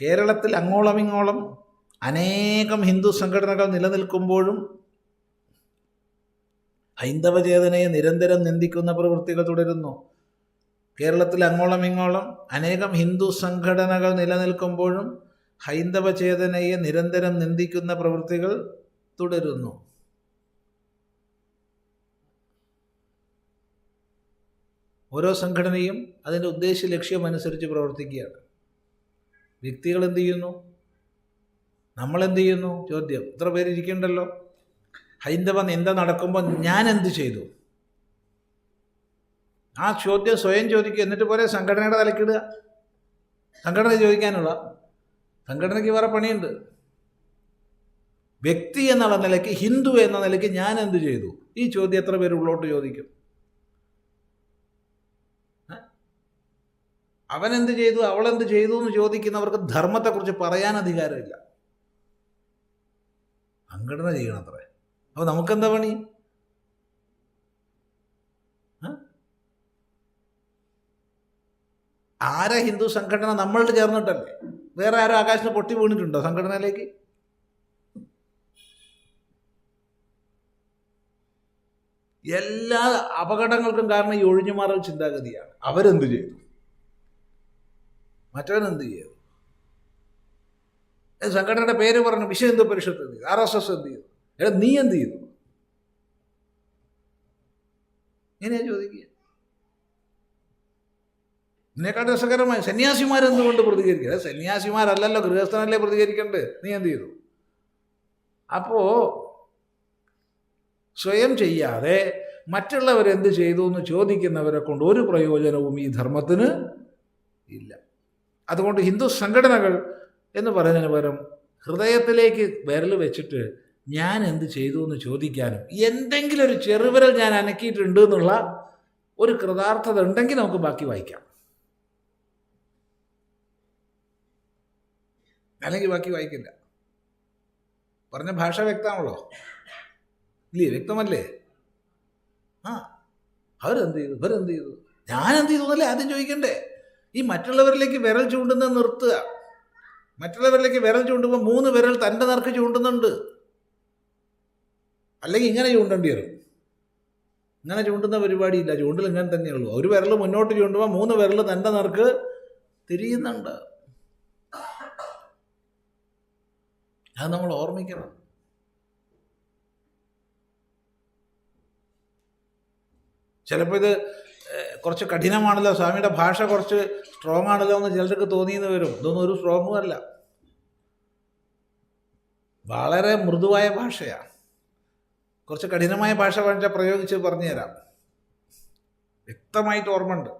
കേരളത്തിൽ അങ്ങോളം ഇങ്ങോളം അനേകം ഹിന്ദു സംഘടനകൾ നിലനിൽക്കുമ്പോഴും ഹൈന്ദവ ചേതനയെ നിരന്തരം നിന്ദിക്കുന്ന പ്രവൃത്തികൾ തുടരുന്നു. കേരളത്തിൽ അങ്ങോളം ഇങ്ങോളം അനേകം ഹിന്ദു സംഘടനകൾ നിലനിൽക്കുമ്പോഴും ഹൈന്ദവ ചേതനയെ നിരന്തരം നിന്ദിക്കുന്ന പ്രവൃത്തികൾ തുടരുന്നു. ഓരോ സംഘടനയും അതിന്റെ ഉദ്ദേശ ലക്ഷ്യമനുസരിച്ച് പ്രവർത്തിക്കുകയാണ്. വ്യക്തികൾ എന്ത് ചെയ്യുന്നു? നമ്മൾ എന്ത് ചെയ്യുന്നു? ചോദ്യം. ഇത്ര പേരിരിക്കണ്ടല്ലോ ഹൈന്ദവ നിന്ദ നടക്കുമ്പോൾ ഞാൻ എന്ത് ചെയ്തു? ആ ചോദ്യം സ്വയം ചോദിക്കുക. എന്നിട്ട് പോലെ സംഘടനയുടെ തലക്കിടുക. സംഘടന ചോദിക്കാനുള്ള. സംഘടനയ്ക്ക് വേറെ പണിയുണ്ട്. വ്യക്തി എന്നുള്ള നിലയ്ക്ക് ഹിന്ദു എന്ന നിലയ്ക്ക് ഞാൻ എന്ത് ചെയ്തു? ഈ ചോദ്യം എത്ര പേര് ഉള്ളോട്ട് ചോദിക്കും. അവൻ എന്ത് ചെയ്തു? അവൾ എന്ത് ചെയ്തു എന്ന് ചോദിക്കുന്നവർക്ക് ധർമ്മത്തെക്കുറിച്ച് പറയാൻ അധികാരമില്ല. സംഘടന ചെയ്യണം ചെയ്യണത്രേ. അപ്പോൾ നമുക്കെന്താ പണി? ആരാ ഹിന്ദു സംഘടന നമ്മളുടെ ചേർന്നിട്ടല്ലേ? വേറെ ആരും ആകാശത്ത് പൊട്ടി വീണിട്ടുണ്ടോ സംഘടനയിലേക്ക്? എല്ലാ അപകടങ്ങൾക്കും കാരണം ഈ ഒഴിഞ്ഞുമാറൽ ചിന്താഗതിയാണ്. അവരെന്ത് ചെയ്തു? മറ്റവൻ എന്ത് ചെയ്തു സംഘടനയുടെ പേര് പറഞ്ഞു വിശ്വ ഹിന്ദു പരിഷത്ത് എന്ത് ചെയ്തു ആർ എസ് എസ് എന്ത് ചെയ്തു എടാ നീ എന്ത് ചെയ്തു ഇങ്ങനെയാ ചോദിക്കുക. ഇതിനേക്കാൾ രസകരമായി സന്യാസിമാരെന്തുകൊണ്ട് പ്രതികരിക്കുക? സന്യാസിമാരല്ലല്ലോ ഗൃഹസ്ഥനല്ലേ പ്രതികരിക്കേണ്ടത് നീ എന്ത് ചെയ്തു? അപ്പോ സ്വയം ചെയ്യാതെ മറ്റുള്ളവരെന്ത് ചെയ്തു എന്ന് ചോദിക്കുന്നവരെ കൊണ്ട് ഒരു പ്രയോജനവും ഈ ധർമ്മത്തിന് ഇല്ല. അതുകൊണ്ട് ഹിന്ദു സംഘടനകൾ എന്ന് പറയുന്നതിന് പകരം ഹൃദയത്തിലേക്ക് വിരൽ വെച്ചിട്ട് ഞാൻ എന്ത് ചെയ്തു എന്ന് ചോദിക്കാനും എന്തെങ്കിലും ഒരു ചെറുവിരൽ ഞാൻ അനക്കിയിട്ടുണ്ട് എന്നുള്ള ഒരു കൃതാർത്ഥത ഉണ്ടെങ്കിൽ നമുക്ക് ബാക്കി വായിക്കാം. അല്ലെങ്കിൽ ബാക്കി വായിക്കില്ല. പറഞ്ഞ ഭാഷ വ്യക്തമാണല്ലോ. ഇല്ലേ? വ്യക്തമല്ലേ? ആ. അവരെന്ത് ചെയ്തു? ഇവരെന്ത് ചെയ്തു? ഞാൻ എന്ത് ചെയ്തു എന്നല്ലേ ആദ്യം ചോദിക്കണ്ടേ? ഈ മറ്റുള്ളവരിലേക്ക് വിരൽ ചൂണ്ടുന്നത് നിർത്തുക. മറ്റുള്ളവരിലേക്ക് വിരൽ ചൂണ്ടുമ്പോൾ മൂന്ന് വിരൽ തന്റെ നേർക്ക് ചൂണ്ടുന്നുണ്ട്. അല്ലെങ്കിൽ ഇങ്ങനെ ചൂണ്ടേണ്ടി വരും. ഇങ്ങനെ ചൂണ്ടുന്ന പരിപാടിയില്ല. ചൂണ്ടൽ ഇങ്ങനെ തന്നെയുള്ളൂ ഒരു വിരൽ മുന്നോട്ട് ചൂണ്ടുമ്പോൾ മൂന്ന് വിരൽ തന്റെ നേർക്ക് തിരിയുന്നുണ്ട്. അത് നമ്മൾ ഓർമ്മിക്കണം. ചിലപ്പോൾ ഇത് കുറച്ച് കഠിനമാണല്ലോ. സ്വാമിയുടെ ഭാഷ കുറച്ച് സ്ട്രോങ് ആണല്ലോ എന്ന് ചിലർക്ക് തോന്നിയെന്ന് വരും. ഇതൊന്നും ഒരു സ്ട്രോങ്ങും അല്ല. വളരെ മൃദുവായ ഭാഷയാണ് കുറച്ച് കഠിനമായ ഭാഷ വേണ്ട പ്രയോഗിച്ച് പറഞ്ഞുതരാം. വ്യക്തമായിട്ട് ഓർമ്മയുണ്ട്.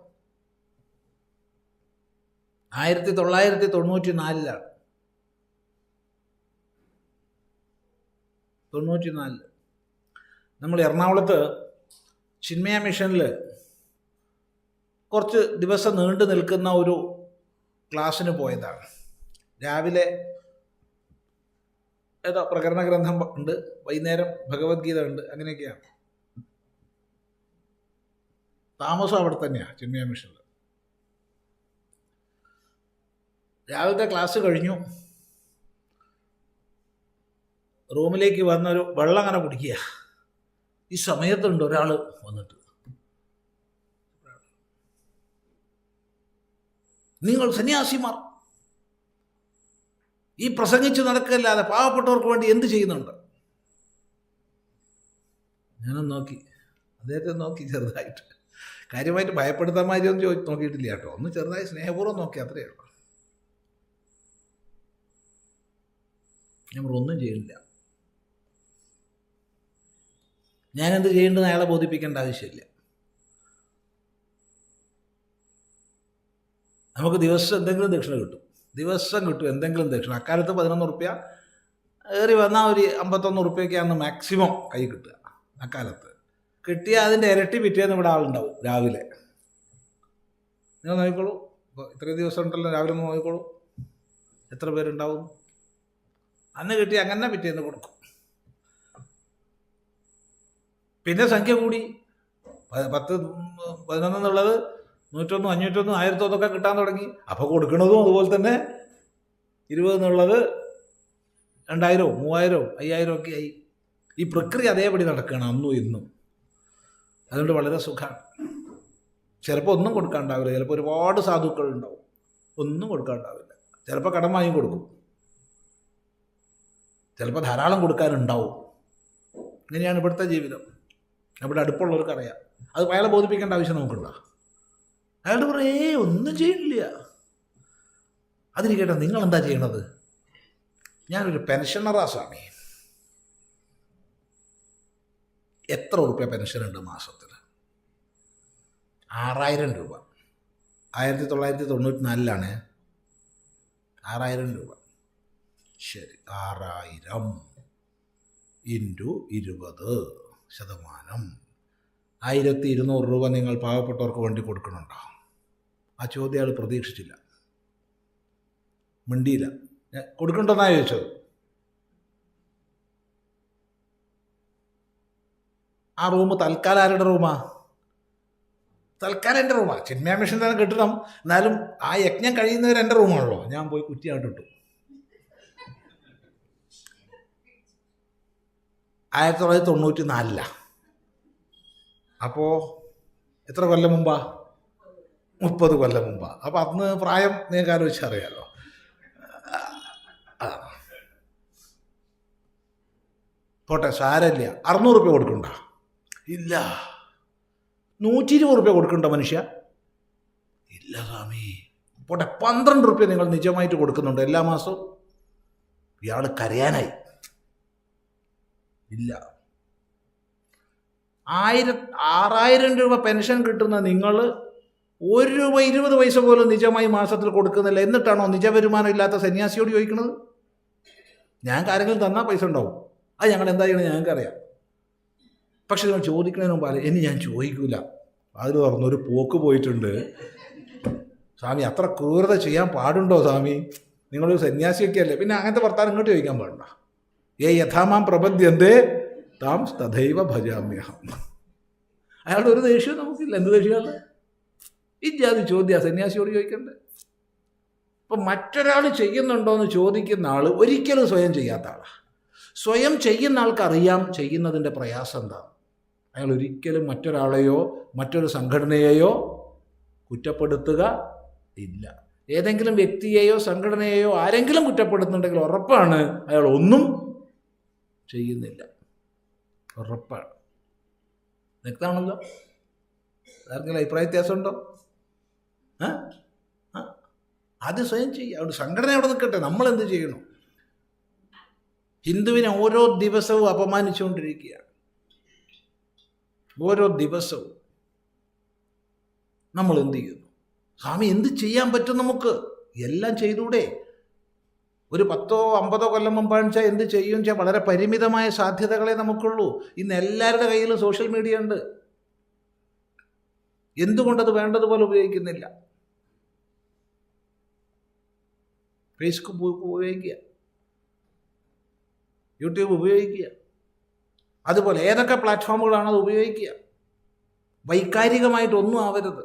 ആയിരത്തി തൊള്ളായിരത്തി തൊണ്ണൂറ്റി നാലിലാണ് തൊണ്ണൂറ്റി നാലിൽ നമ്മൾ എറണാകുളത്ത് ചിന്മയ മിഷനിൽ കുറച്ച് ദിവസം നീണ്ടു നിൽക്കുന്ന ഒരു ക്ലാസ്സിന് പോയതാണ്. രാവിലെ ഏതോ പ്രകരണ ഗ്രന്ഥം ഉണ്ട് വൈകുന്നേരം ഭഗവത്ഗീത ഉണ്ട് അങ്ങനെയൊക്കെയാണ്. താമസം അവിടെ തന്നെയാണ് ചിന്മയ മിഷനിൽ രാവിലത്തെ ക്ലാസ് കഴിഞ്ഞു. റൂമിലേക്ക് വന്നൊരു വെള്ളം അങ്ങനെ കുടിക്കുക. ഈ സമയത്തുണ്ട് ഒരാൾ വന്നിട്ട്. നിങ്ങൾ സന്യാസിമാർ. ഈ പ്രസംഗിച്ച് നടക്കല്ലാതെ പാവപ്പെട്ടവർക്ക് വേണ്ടി എന്ത് ചെയ്യുന്നുണ്ട്? ഞാനൊന്ന് നോക്കി. അദ്ദേഹത്തെ നോക്കി ചെറുതായിട്ട്. കാര്യമായിട്ട് ഭയപ്പെടുത്താൻ മാതിരി ഒന്നും ചോദിച്ച് നോക്കിയിട്ടില്ല കേട്ടോ. ഒന്ന് ചെറുതായി സ്നേഹപൂർവം നോക്കി അത്രയേ ഉള്ളൂ. പറഞ്ഞു, ഒന്നും ചെയ്യില്ല ഞാനെന്ത് ചെയ്യേണ്ടത് അയാളെ ബോധിപ്പിക്കേണ്ട ആവശ്യമില്ല. നമുക്ക് ദിവസം എന്തെങ്കിലും ദക്ഷിണ കിട്ടും. ദിവസം കിട്ടും എന്തെങ്കിലും ദക്ഷിണ. അക്കാലത്ത് പതിനൊന്ന് റുപ്യ ഏറി വന്നാൽ ഒരു അമ്പത്തൊന്ന് റുപ്യൊക്കെയാണ് മാക്സിമം കൈ കിട്ടുക. അക്കാലത്ത്. കിട്ടിയ അതിന്റെ ഇരട്ടി പിറ്റേന്ന് ഇവിടെ ആളുണ്ടാവും രാവിലെ. നിങ്ങൾ നോക്കിക്കോളൂ. ഇപ്പോൾ ഇത്രയും ദിവസം ഉണ്ടല്ലോ രാവിലെ ഒന്ന് നോക്കിക്കോളൂ. എത്ര പേരുണ്ടാവും? അന്ന് കിട്ടി അങ്ങനെ പിറ്റേന്ന് കൊടുക്കും. പിന്നെ സംഖ്യ കൂടി. പത്ത് പതിനൊന്ന് എന്നുള്ളത് നൂറ്റൊന്നും അഞ്ഞൂറ്റൊന്നും ആയിരത്തൊന്നൊക്കെ കിട്ടാൻ തുടങ്ങി. അപ്പോൾ കൊടുക്കണതും അതുപോലെ തന്നെ. ഇരുപത് എന്നുള്ളത് രണ്ടായിരവും മൂവായിരവും അയ്യായിരവും ഒക്കെ ആയി. ഈ പ്രക്രിയ അതേപടി നടക്കുകയാണ് അന്നും ഇന്നും. അതുകൊണ്ട് വളരെ സുഖമാണ് ചിലപ്പോൾ ഒന്നും കൊടുക്കാണ്ടാവില്ല. ചിലപ്പോൾ ഒരുപാട് സാധുക്കൾ ഉണ്ടാവും. ഒന്നും കൊടുക്കാണ്ടാവില്ല. ചിലപ്പോൾ കടം വാങ്ങി കൊടുക്കും. ചിലപ്പോൾ ധാരാളം കൊടുക്കാനുണ്ടാവും. ഇങ്ങനെയാണ് ഇവിടുത്തെ ജീവിതം. ഇവിടെ അടുപ്പുള്ളവർക്ക് അറിയാം അത് അയാളെ ബോധിപ്പിക്കേണ്ട ആവശ്യം നമുക്കുണ്ടോ? അയാൾ പറയേ ഒന്നും ചെയ്യണില്ല. അതിരിക്കട്ടെ നിങ്ങൾ എന്താ ചെയ്യണത്? ഞാനൊരു പെൻഷനറാ സ്വാമി. എത്ര ഉറുപ്പ്യ പെൻഷൻ ഉണ്ട് മാസത്തിൽ? ആറായിരം രൂപ. ആയിരത്തി തൊള്ളായിരത്തി തൊണ്ണൂറ്റി നാലിലാണ് ആറായിരം രൂപ. ശരി ആറായിരം ഇന്റു ഇരുപത് ശതമാനം. ആയിരത്തി ഇരുന്നൂറ് രൂപ നിങ്ങൾ പാവപ്പെട്ടവർക്ക് വേണ്ടി കൊടുക്കണുണ്ടോ? ആ ചോദ്യം അയാൾ പ്രതീക്ഷിച്ചില്ല. മിണ്ടിയില്ല. ഞാൻ കൊടുക്കണ്ടെന്നാ ചോദിച്ചത്. ആ റൂം തൽക്കാലം ആരുടെ റൂമാ? തൽക്കാലം എന്റെ റൂമാ. ചിന്മയ മിഷൻ തന്നെ കിട്ടണം. എന്നാലും ആ യജ്ഞം കഴിയുന്നവർ എന്റെ റൂമാണല്ലോ. ഞാൻ പോയി കുറ്റിയായിട്ട് ഇട്ടു. ആയിരത്തി തൊള്ളായിരത്തി തൊണ്ണൂറ്റി നാലിലാണ് അപ്പോൾ എത്ര കൊല്ലം മുമ്പാ? മുപ്പത് കൊല്ലം മുമ്പാണ് അപ്പം അന്ന് പ്രായം നിങ്ങൾക്ക് ആലോചിച്ചറിയാലോ. പോട്ടെ സാരമില്ല അറുന്നൂറ് റുപ്യ കൊടുക്കണ്ട? ഇല്ല. നൂറ്റി ഇരുപത് റുപ്യ കൊടുക്കണ്ട മനുഷ്യ. ഇല്ല സ്വാമി. പോട്ടെ പന്ത്രണ്ട് റുപ്യ നിങ്ങൾ നിജമായിട്ട് കൊടുക്കുന്നുണ്ട് എല്ലാ മാസവും. ഇയാൾ കരയാനായി. ഇല്ല. ആയിരം ആറായിരം രൂപ പെൻഷൻ കിട്ടുന്ന നിങ്ങൾ ഒരു രൂപ ഇരുപത് പൈസ പോലും നിജമായി മാസത്തിൽ കൊടുക്കുന്നില്ല. എന്നിട്ടാണോ നിജവരുമാനം ഇല്ലാത്ത സന്യാസിയോട് ചോദിക്കുന്നത്? ഞാൻ ആരെങ്കിലും തന്നാൽ പൈസ ഉണ്ടാവും. അത് ഞങ്ങൾ എന്താ ചെയ്യണം ഞങ്ങൾക്കറിയാം. പക്ഷെ നിങ്ങൾ ചോദിക്കണതിന് മുമ്പ് ഇനി ഞാൻ ചോദിക്കൂല. അതിൽ പറഞ്ഞൊരു പോക്ക് പോയിട്ടുണ്ട്. സ്വാമി അത്ര ക്രൂരത ചെയ്യാൻ പാടുണ്ടോ സ്വാമി? നിങ്ങളൊരു സന്യാസിയൊക്കെ അല്ലേ പിന്നെ അങ്ങനത്തെ വർത്താനം ഇങ്ങോട്ട് ചോദിക്കാൻ പാടില്ല. ഏ യഥാമാം പ്രപദ്യന്തേ താം തഥൈവ ഭജാമ്യഹം. അയാളുടെ ഒരു ദേഷ്യവും നമുക്കില്ല. എന്ത് ദേഷ്യമാണ് ഈ ചോദ്യം ആ സന്യാസിയോട് ചോദിക്കണ്ടേ? അപ്പം മറ്റൊരാൾ ചെയ്യുന്നുണ്ടോ എന്ന് ചോദിക്കുന്ന ആൾ ഒരിക്കലും സ്വയം ചെയ്യാത്ത ആളാണ് സ്വയം ചെയ്യുന്ന ആൾക്കറിയാം ചെയ്യുന്നതിന്റെ പ്രയാസം എന്താ. അയാൾ ഒരിക്കലും മറ്റൊരാളെയോ മറ്റൊരു സംഘടനയെയോ കുറ്റപ്പെടുത്തുക ഇല്ല. ഏതെങ്കിലും വ്യക്തിയെയോ സംഘടനയെയോ ആരെങ്കിലും കുറ്റപ്പെടുത്തുന്നുണ്ടെങ്കിൽ ഉറപ്പാണ് അയാൾ ഒന്നും ചെയ്യുന്നില്ല. ഉറപ്പാണ്. വ്യക്തമാണല്ലോ ആർക്കെങ്കിലും അഭിപ്രായ വ്യത്യാസമുണ്ടോ? ആ? സ്വയം ചെയ്യുക. അവിടെ സംഘടന അവിടെ നിൽക്കട്ടെ. നമ്മൾ എന്ത് ചെയ്യണം? ഹിന്ദുവിനെ ഓരോ ദിവസവും അപമാനിച്ചുകൊണ്ടിരിക്കുകയാണ്. ഓരോ ദിവസവും നമ്മൾ എന്ത് ചെയ്യുന്നു? സ്വാമി എന്ത് ചെയ്യാൻ പറ്റും നമുക്ക്? എല്ലാം ചെയ്തൂടെ. ഒരു പത്തോ അമ്പതോ കൊല്ലം മുമ്പാണെന്ന് വെച്ചാൽ എന്ത് ചെയ്യും വെച്ചാൽ വളരെ പരിമിതമായ സാധ്യതകളെ നമുക്കുള്ളൂ. ഇന്ന് എല്ലാവരുടെ കയ്യിലും സോഷ്യൽ മീഡിയ ഉണ്ട്. എന്തുകൊണ്ടത് വേണ്ടതുപോലെ ഉപയോഗിക്കുന്നില്ല? ഫേസ്ബുക്ക് ഉപയോഗിക്കുക. യൂട്യൂബ് ഉപയോഗിക്കുക. അതുപോലെ ഏതൊക്കെ പ്ലാറ്റ്ഫോമുകളാണ് അത് ഉപയോഗിക്കുക? വൈകാരികമായിട്ടൊന്നും ആവരുത്.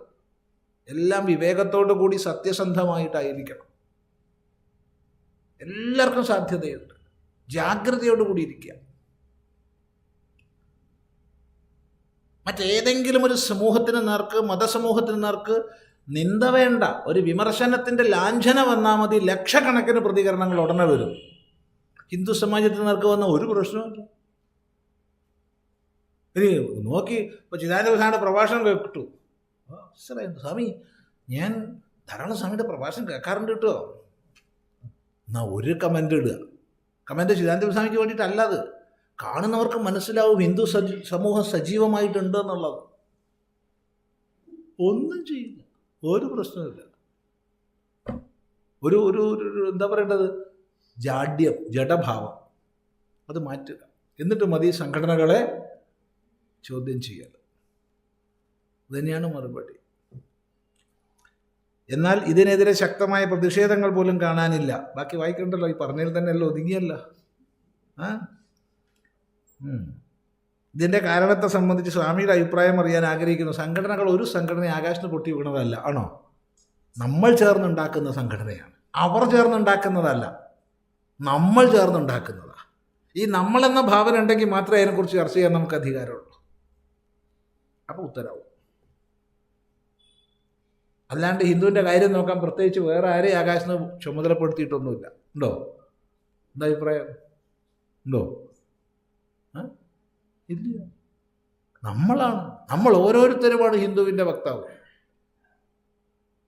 എല്ലാം വിവേകത്തോടു കൂടി സത്യസന്ധമായിട്ടായിരിക്കണം. എല്ലാവർക്കും സാധ്യതയുണ്ട്. ജാഗ്രതയോടുകൂടി ഇരിക്കുക. മറ്റേതെങ്കിലും ഒരു സമൂഹത്തിന് നേർക്ക് മതസമൂഹത്തിന് നേർക്ക് നിന്ദ വേണ്ട. ഒരു വിമർശനത്തിന്റെ ലാഞ്ചന വന്നാൽ മതി. ലക്ഷക്കണക്കിന് പ്രതികരണങ്ങൾ ഉടനെ വരും. ഹിന്ദു സമാജത്തിൽ നിന്നർക്ക് വന്ന ഒരു പ്രശ്നമില്ല ഇനി നോക്കി ഇപ്പോൾ ചിദാനന്ദ പ്രഭാഷണം കേട്ടു. സ്വാമി ഞാൻ ധാരാളം സ്വാമിയുടെ പ്രഭാഷണം കേൾക്കാറുണ്ട് കേട്ടോ. എന്നാ ഒരു കമന്റ് ഇടുക. കമന്റ് ചിദാനന്ദ സ്വാമിക്ക് വേണ്ടിയിട്ടല്ല അത്. കാണുന്നവർക്ക് മനസ്സിലാവും ഹിന്ദു സജീ സമൂഹം സജീവമായിട്ടുണ്ട് എന്നുള്ളത്. ഒന്നും ചെയ്യില്ല. ഒരു പ്രശ്നമില്ല ഒരു ഒരു എന്താ പറയേണ്ടത്? ജാഡ്യം ജഡഭാവം. അത് മാറ്റുക. എന്നിട്ട് മതി സംഘടനകളെ ചോദ്യം ചെയ്യുക തന്നെയാണ് മറുപടി. എന്നാൽ ഇതിനെതിരെ ശക്തമായ പ്രതിഷേധങ്ങൾ പോലും കാണാനില്ല. ബാക്കി വായിക്കണ്ടല്ലോ ഈ പറഞ്ഞതിൽ തന്നെ അല്ല ഒതുങ്ങിയല്ല. ആ. ഇതിന്റെ കാരണത്തെ സംബന്ധിച്ച് സ്വാമിയുടെ അഭിപ്രായം അറിയാൻ ആഗ്രഹിക്കുന്നു. സംഘടനകൾ ഒരു സംഘടന ആകാശത്ത് പൊട്ടി വീണതല്ല ആണോ? നമ്മൾ ചേർന്നുണ്ടാക്കുന്ന സംഘടനയാണ്. അവർ ചേർന്നുണ്ടാക്കുന്നതല്ല. നമ്മൾ ചേർന്നുണ്ടാക്കുന്നതാണ് ഈ നമ്മളെന്ന ഭാവന ഉണ്ടെങ്കിൽ മാത്രമേ അതിനെക്കുറിച്ച് ചർച്ച ചെയ്യാൻ നമുക്ക് അധികാരമുള്ളൂ. അപ്പോൾ ഉത്തരവും. അല്ലാണ്ട് ഹിന്ദുവിന്റെ കാര്യം നോക്കാൻ പ്രത്യേകിച്ച് വേറെ ആരെയും ആകാശത്ത് ചുമതലപ്പെടുത്തിയിട്ടൊന്നുമില്ല. ഉണ്ടോ? എന്താ അഭിപ്രായം? ഉണ്ടോ? ഇല്ല. നമ്മളാണ്. നമ്മൾ ഓരോരുത്തരുമാണ് ഹിന്ദുവിന്റെ വക്താവ്.